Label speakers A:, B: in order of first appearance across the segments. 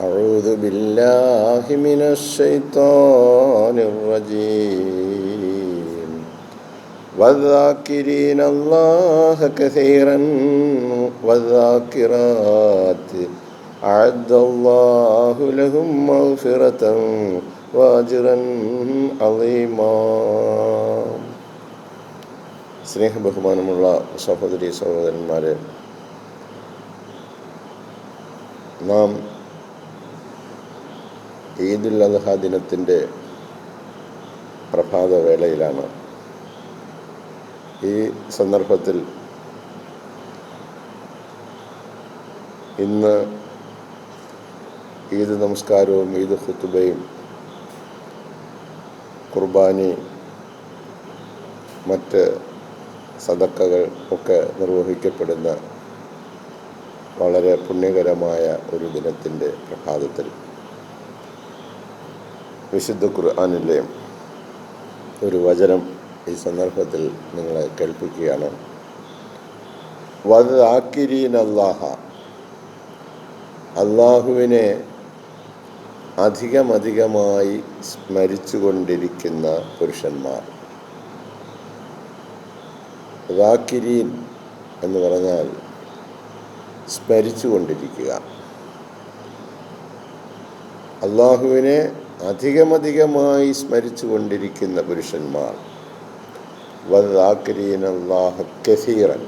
A: أعوذ بالله من الشيطان الرجيم والذاكرين الله كثيرا والذاكرات أعد الله لهم مغفرة وأجرا عظيما സ്നേഹബഹുമാനമുള്ള സഹോദരി സഹോദരന്മാരെ നാം ഈദുൽ അദ്ഹ ദിനത്തിന്റെ പ്രഭാതവേളയിലാണ് ഈ സന്ദർഭത്തിൽ ഇന്ന് ഈദ് നമസ്കാരവും ഈദ് ഖുത്തുബയും കുർബാനി മറ്റ് സദക്കകൾ ഒക്കെ നിർവഹിക്കപ്പെടുന്ന വളരെ പുണ്യകരമായ ഒരു ദിനത്തിന്റെ പ്രഭാതത്തിൽ വിശുദ്ധ ഖുർആാനിലെ ഒരു വചനം ഈ സന്ദർഭത്തിൽ നിങ്ങളെ കേൾപ്പിക്കുകയാണ്. വദാക്കിരീൻ അള്ളാഹ അള്ളാഹുവിനെ അധികമധികമായി സ്മരിച്ചുകൊണ്ടിരിക്കുന്ന പുരുഷന്മാർ. റാക്കിരീൻ എന്ന് പറഞ്ഞാൽ സ്മരിച്ചുകൊണ്ടിരിക്കുക. അള്ളാഹുവിനെ അധികമധികമായി സ്മരിച്ചു കൊണ്ടിരിക്കുന്ന പുരുഷന്മാർ കസീറൻ.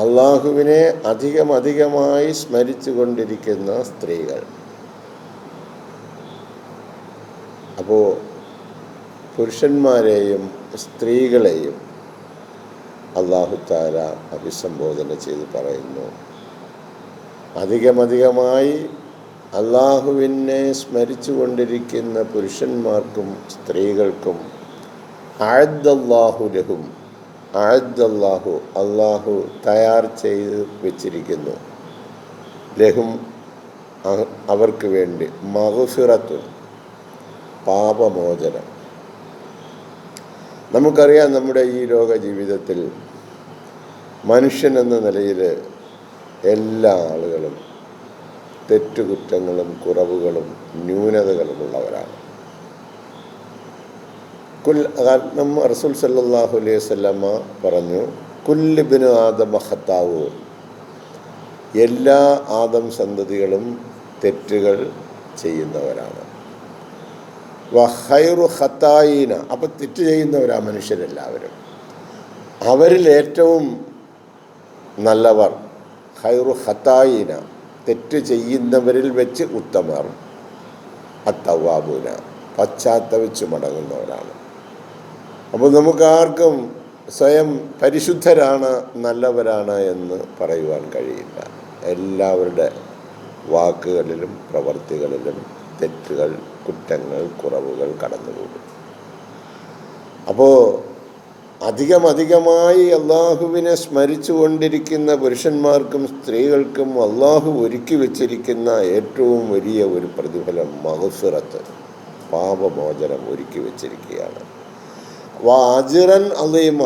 A: അള്ളാഹുവിനെ അധികമധികമായി സ്മരിച്ചു കൊണ്ടിരിക്കുന്ന സ്ത്രീകൾ. അപ്പോൾ പുരുഷന്മാരെയും സ്ത്രീകളെയും അള്ളാഹുത്താര അഭിസംബോധന ചെയ്ത് പറയുന്നു. അധികമധികമായി അള്ളാഹുവിനെ സ്മരിച്ചു കൊണ്ടിരിക്കുന്ന പുരുഷന്മാർക്കും സ്ത്രീകൾക്കും ആഴ്ദല്ലാഹുരഹും ലഹും ആഴദ്ദല്ലാഹു അള്ളാഹു തയ്യാർ ചെയ്ത് വെച്ചിരിക്കുന്നു. ലഹും അവർക്ക് വേണ്ടി മഹുഫിറത്തും പാപമോചനം. നമുക്കറിയാം നമ്മുടെ ഈ ലോക ജീവിതത്തിൽ മനുഷ്യൻ എന്ന നിലയിൽ എല്ലാ ആളുകളും തെറ്റുകുറ്റങ്ങളും കുറവുകളും ന്യൂനതകളുമുള്ളവരാണ്. കുൽ നമ്മ റസൂൽ സല്ലാഹു അലൈഹി വല്ലമ്മ പറഞ്ഞു കുല്ലിബിന് ആദമ ഹത്താവു എല്ലാ ആദം സന്തതികളും തെറ്റുകൾ ചെയ്യുന്നവരാണ്. വഹൈറു ഹത്തായിന അപ്പം തെറ്റ് ചെയ്യുന്നവരാ മനുഷ്യരെല്ലാവരും. അവരിൽ ഏറ്റവും നല്ലവർ ഹൈറു ഹത്തായിന തെറ്റ് ചെയ്യുന്നവരിൽ വെച്ച് ഉത്തമർ. അത്തവാബുന പശ്ചാത്തപിച്ച് മടങ്ങുന്നവരാണ്. അപ്പോൾ നമുക്കാർക്കും സ്വയം പരിശുദ്ധരാണ് നല്ലവരാണ് എന്ന് പറയുവാൻ കഴിയില്ല. എല്ലാവരുടെ വാക്കുകളിലും പ്രവൃത്തികളിലും തെറ്റുകൾ കുറ്റങ്ങൾ കുറവുകൾ കടന്നുപോകും. അപ്പോൾ അധികമധികമായി അള്ളാഹുവിനെ സ്മരിച്ചു കൊണ്ടിരിക്കുന്ന പുരുഷന്മാർക്കും സ്ത്രീകൾക്കും അള്ളാഹു ഒരുക്കി വെച്ചിരിക്കുന്ന ഏറ്റവും വലിയ ഒരു പ്രതിഫലം മഹസുറത്ത് പാപമോചനം ഒരുക്കി വെച്ചിരിക്കുകയാണ്. വാജിറൻ അലീമ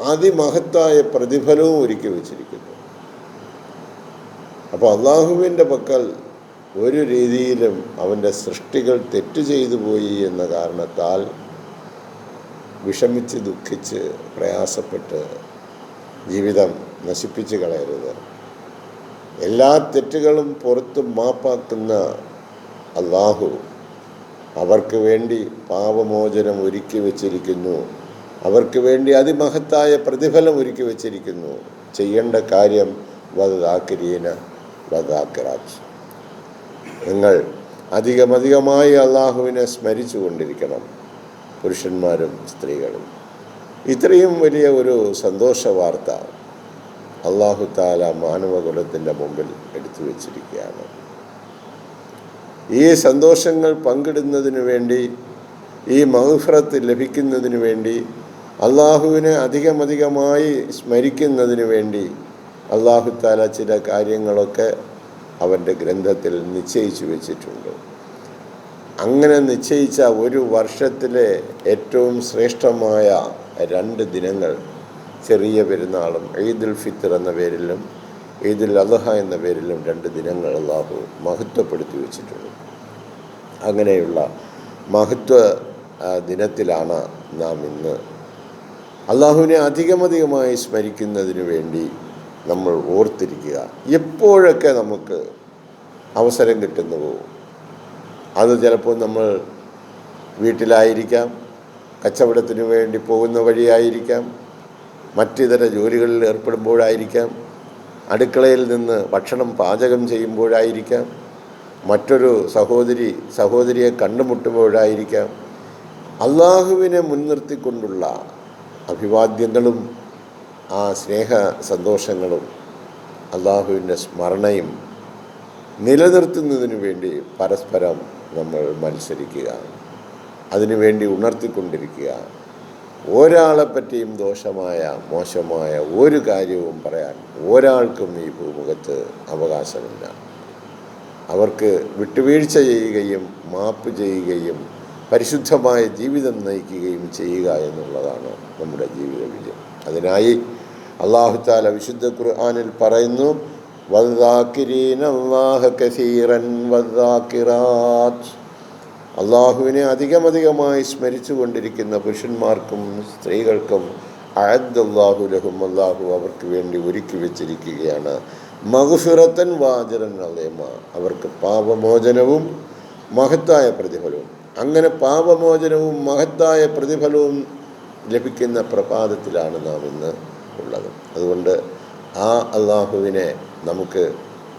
A: അതിമഹത്തായ പ്രതിഫലവും ഒരുക്കി വെച്ചിരിക്കുന്നു. അപ്പോൾ അള്ളാഹുവിന്റെ പക്കൽ ഒരു രീതിയിലും അവന്റെ സൃഷ്ടികൾ തെറ്റു ചെയ്തു പോയി എന്ന കാരണത്താൽ വിഷമിച്ച് ദുഃഖിച്ച് പ്രയാസപ്പെട്ട് ജീവിതം നശിപ്പിച്ച് കളയരുത്. എല്ലാ തെറ്റുകളും പുറത്ത് മാപ്പാക്കുന്ന അള്ളാഹു അവർക്ക് വേണ്ടി പാപമോചനം ഒരുക്കി വച്ചിരിക്കുന്നു. അവർക്ക് വേണ്ടി അതിമഹത്തായ പ്രതിഫലം ഒരുക്കി വച്ചിരിക്കുന്നു. ചെയ്യേണ്ട കാര്യം വദാക്കിരീന വദാക്കിറാച്ച് നിങ്ങൾ അധികമധികമായി അള്ളാഹുവിനെ സ്മരിച്ചു കൊണ്ടിരിക്കണം പുരുഷന്മാരും സ്ത്രീകളും. ഇത്രയും വലിയ ഒരു സന്തോഷ വാർത്ത അള്ളാഹു താല മാനവകുലത്തിന്റെ മുമ്പിൽ എടുത്തു വച്ചിരിക്കുകയാണ്. ഈ സന്തോഷങ്ങൾ പങ്കിടുന്നതിന് വേണ്ടി ഈ മഹുഫ്രത്ത് ലഭിക്കുന്നതിന് വേണ്ടി അള്ളാഹുവിനെ അധികമധികമായി സ്മരിക്കുന്നതിന് വേണ്ടി അള്ളാഹു താല ചില കാര്യങ്ങളൊക്കെ അവന്റെ ഗ്രന്ഥത്തിൽ നിശ്ചയിച്ചു വെച്ചിട്ടുണ്ട്. അങ്ങനെ നിശ്ചയിച്ച ഒരു വർഷത്തിലെ ഏറ്റവും ശ്രേഷ്ഠമായ രണ്ട് ദിനങ്ങൾ ചെറിയ പെരുന്നാളും ഈദുൽ ഫിത്തർ എന്ന പേരിലും ഈദുൽ അദ്ഹ എന്ന പേരിലും രണ്ട് ദിനങ്ങൾ അള്ളാഹു മഹത്വപ്പെടുത്തി വച്ചിട്ടുണ്ട്. അങ്ങനെയുള്ള മഹത്വ ദിനത്തിലാണ് നാം ഇന്ന് അള്ളാഹുവിനെ അധികമധികമായി സ്മരിക്കുന്നതിന് വേണ്ടി നമ്മൾ ഓർത്തിരിക്കുക. എപ്പോഴൊക്കെ നമുക്ക് അവസരം കിട്ടുന്നുവോ അത് ചിലപ്പോൾ നമ്മൾ വീട്ടിലായിരിക്കാം കച്ചവടത്തിന് വേണ്ടി പോകുന്ന വഴിയായിരിക്കാം മറ്റിതര ജോലികളിൽ ഏർപ്പെടുമ്പോഴായിരിക്കാം അടുക്കളയിൽ നിന്ന് ഭക്ഷണം പാചകം ചെയ്യുമ്പോഴായിരിക്കാം മറ്റൊരു സഹോദരി സഹോദരിയെ കണ്ടുമുട്ടുമ്പോഴായിരിക്കാം. അള്ളാഹുവിനെ മുൻനിർത്തിക്കൊണ്ടുള്ള അഭിവാദ്യങ്ങളും ആ സ്നേഹ സന്തോഷങ്ങളും അള്ളാഹുവിന്റെ സ്മരണയും നിലനിർത്തുന്നതിന് വേണ്ടി പരസ്പരം നമ്മൾ മത്സരിക്കുക അതിനുവേണ്ടി ഉണർത്തിക്കൊണ്ടിരിക്കുക. ഒരാളെ പറ്റിയും ദോഷമായ മോശമായ ഒരു കാര്യവും പറയാൻ ഒരാൾക്കും ഈ ഭൂമുഖത്ത് അവകാശമില്ല. അവർക്ക് വിട്ടുവീഴ്ച ചെയ്യുകയും മാപ്പ് ചെയ്യുകയും പരിശുദ്ധമായ ജീവിതം നയിക്കുകയും ചെയ്യുക എന്നുള്ളതാണ് നമ്മുടെ ജീവിത വിജയം അതിനായി അള്ളാഹുത്താല വിശുദ്ധ ഖുർആാനിൽ പറയുന്നു കസീറൻ അള്ളാഹുവിനെ അധികമധികമായി സ്മരിച്ചു കൊണ്ടിരിക്കുന്ന പുരുഷന്മാർക്കും സ്ത്രീകൾക്കും അഹദ്ദാഹു ലഹും. അള്ളാഹു അവർക്ക് വേണ്ടി ഒരുക്കി വെച്ചിരിക്കുകയാണ്. മഹുഫിറത്തൻ വാജരൻ അലേമ. അവർക്ക് പാപമോചനവും മഹത്തായ പ്രതിഫലവും. അങ്ങനെ പാപമോചനവും മഹത്തായ പ്രതിഫലവും ലഭിക്കുന്ന പ്രഭാതത്തിലാണ് നാം ഇന്ന് ഉള്ളത്. അതുകൊണ്ട് ആ അള്ളാഹുവിനെ നമുക്ക്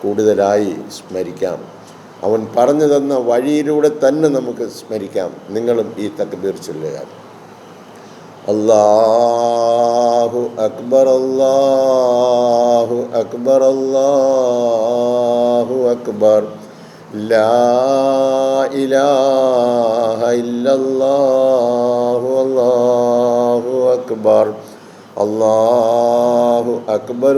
A: കൂടുതലായി സ്മരിക്കാം. അവൻ പറഞ്ഞു തന്ന വഴിയിലൂടെ തന്നെ നമുക്ക് സ്മരിക്കാം. നിങ്ങളും ഈ തക്ബീർ ചൊല്ലുക. അല്ലാഹു അക്ബർ അല്ലാഹു അക്ബർ അല്ലാഹു അക്ബർ. ലാ ഇലാഹ അല്ലാഹു അക്ബർ. അല്ലാഹു അക്ബർ